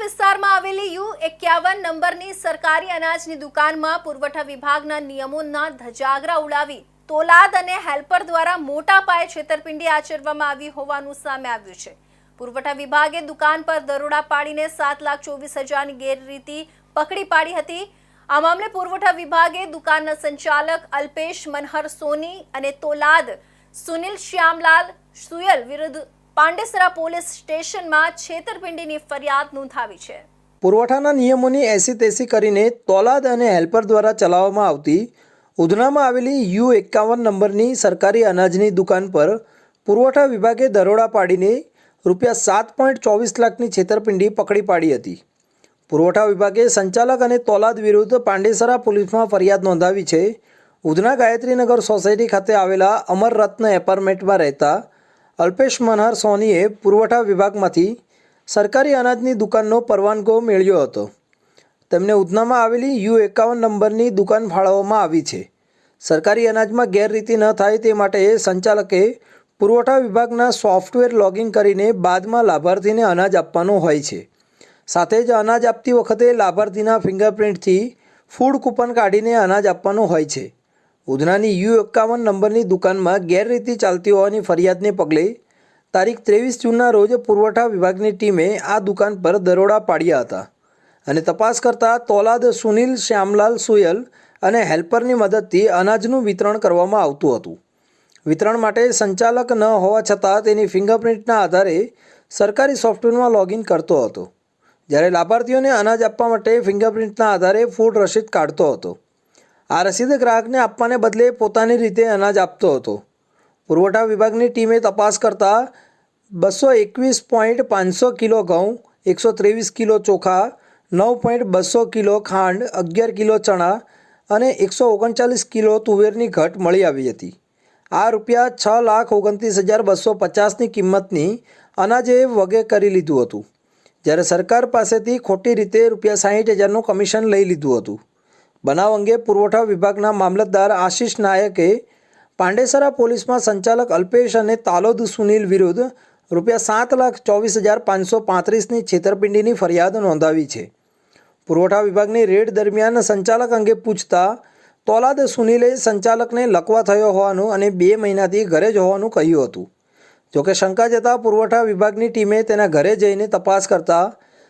વિસ્તારમાં આવેલી યુ એકાવન નંબરની સરકારી અનાજની દુકાનમાં પુરવઠા વિભાગના નિયમોના ધજાગરા ઉડાવી તોલાદ અને હેલ્પર દ્વારા મોટા પાયે છેતરપિંડી આચરવામાં આવી હોવાનું સામે આવ્યું છે. પુરવઠા વિભાગે દુકાન પર દરોડા પાડીને સાત લાખ ચોવીસ હજારની ગેરરીતિ પકડી પાડી હતી. આ મામલે પુરવઠા વિભાગે દુકાનના સંચાલક અલ્પેશ મનહર સોની અને તોલાદ સુનિલ શ્યામલાલ સુયલ વિરુદ્ધ પાંડેસરા પોલીસ સ્ટેશનમાં છેતરપિંડીની ફરિયાદ નોંધાવી છે. પુરવઠાના નિયમોની એસી તેસી કરીને તોલાદ અને હેલ્પર દ્વારા ચલાવવામાં આવતી ઉધનામાં આવેલી યુ એકાવન નંબરની સરકારી અનાજની દુકાન પર પુરવઠા વિભાગે દરોડા પાડીને રૂપિયા સાત પોઈન્ટ ચોવીસ લાખની છેતરપિંડી પકડી પાડી હતી. પુરવઠા વિભાગે સંચાલક અને તોલાદ વિરુદ્ધ પાંડેસરા પોલીસમાં ફરિયાદ નોંધાવી છે. ઉધના ગાયત્રીનગર સોસાયટી ખાતે આવેલા અમર રત્ન એપાર્ટમેન્ટમાં રહેતા અલ્પેશ મનહર સોનીએ પુરવઠા વિભાગમાંથી સરકારી અનાજની દુકાનનો પરવાનગો મેળવ્યો હતો. તેમને ઉધનામાં આવેલી યુ એકાવન નંબરની દુકાન ફાળવવામાં આવી છે. સરકારી અનાજમાં ગેરરીતિ ન થાય તે માટે સંચાલકે પુરવઠા વિભાગના સોફ્ટવેર લોગિન કરીને બાદમાં લાભાર્થીને અનાજ આપવાનું હોય છે. સાથે જ અનાજ આપતી વખતે લાભાર્થીના ફિંગરપ્રિન્ટથી ફૂડ કૂપન કાઢીને અનાજ આપવાનું હોય છે. ઉધનાની યુ એકાવન નંબરની દુકાનમાં ગેરરીતિ ચાલતી હોવાની ફરિયાદને પગલે તારીખ ત્રેવીસ જૂનના રોજ પુરવઠા વિભાગની ટીમે આ દુકાન પર દરોડા પાડ્યા હતા અને તપાસ કરતા તોલાદ સુનિલ, શ્યામલાલ સુયલ અને હેલ્પરની મદદથી અનાજનું વિતરણ કરવામાં આવતું હતું. વિતરણ માટે સંચાલક ન હોવા છતાં તેની ફિંગરપ્રિન્ટના આધારે સરકારી સોફ્ટવેરમાં લોગિન કરતો હતો. જ્યારે લાભાર્થીઓને અનાજ આપવા માટે ફિંગરપ્રિન્ટના આધારે ફૂડ રસીદ કાઢતો હતો. આ રસીદ ગ્રાહકને આપવાને બદલે પોતાની રીતે અનાજ આપતો હતો. પુરવઠા વિભાગની ટીમે તપાસ કરતાં બસો એકવીસ પોઈન્ટ પાંચસો કિલો ઘઉં, એકસો ત્રેવીસ કિલો ચોખા, નવ પોઈન્ટ બસો કિલો ખાંડ, અગિયાર કિલો ચણા અને એકસો ઓગણચાલીસ કિલો તુવેરની ઘટ મળી આવી હતી. આ રૂપિયા છ લાખ ઓગણત્રીસ હજાર બસો પચાસની કિંમતની અનાજે વગે કરી લીધું હતું. જ્યારે સરકાર પાસેથી ખોટી રીતે રૂપિયા સાહીઠ હજારનું કમિશન લઈ લીધું હતું. બનાવ અંગે પુરવઠા વિભાગના મામલતદાર આશિષ નાયકે પાંડેસરા પોલીસમાં સંચાલક અલ્પેશ અને તાલોદ સુનિલ વિરુદ્ધ રૂપિયા સાત લાખ ચોવીસ હજાર પાંચસો પાંત્રીસની છેતરપિંડીની ફરિયાદ નોંધાવી છે. પુરવઠા વિભાગની રેડ દરમિયાન સંચાલક અંગે પૂછતા તોલાદ સુનિલે સંચાલકને લકવા થયો હોવાનું અને બે મહિનાથી ઘરે જ હોવાનું કહ્યું હતું. જોકે શંકા જતાં પુરવઠા વિભાગની ટીમે તેના ઘરે જઈને તપાસ કરતા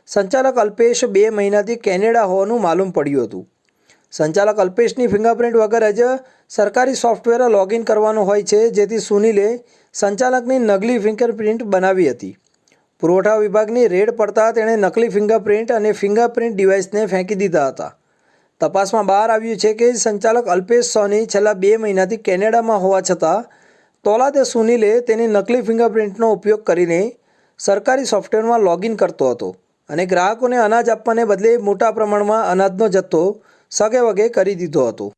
સંચાલક અલ્પેશ બે મહિનાથી કેનેડા હોવાનું માલુમ પડ્યું હતું. સંચાલક અલ્પેશની ફિંગરપ્રિન્ટ વગર જ સરકારી સોફ્ટવેર લોગિન કરવાનું હોય છે, જેથી સુનિલે સંચાલકની નકલી ફિંગરપ્રિન્ટ બનાવી હતી. પુરવઠા વિભાગની રેડ પડતા તેણે નકલી ફિંગરપ્રિન્ટ અને ફિંગરપ્રિન્ટ ડિવાઇસને ફેંકી દીધા હતા. તપાસમાં બહાર આવ્યું છે કે સંચાલક અલ્પેશ સોની છેલ્લા બે મહિનાથી કેનેડામાં હોવા છતાં, તોલાદે સુનિલે તેની નકલી ફિંગરપ્રિન્ટનો ઉપયોગ કરીને સરકારી સોફ્ટવેરમાં લોગિન કરતો હતો અને ગ્રાહકોને અનાજ આપવાને બદલે મોટા પ્રમાણમાં અનાજનો જથ્થો સગે વગે કરી દીધો હતો.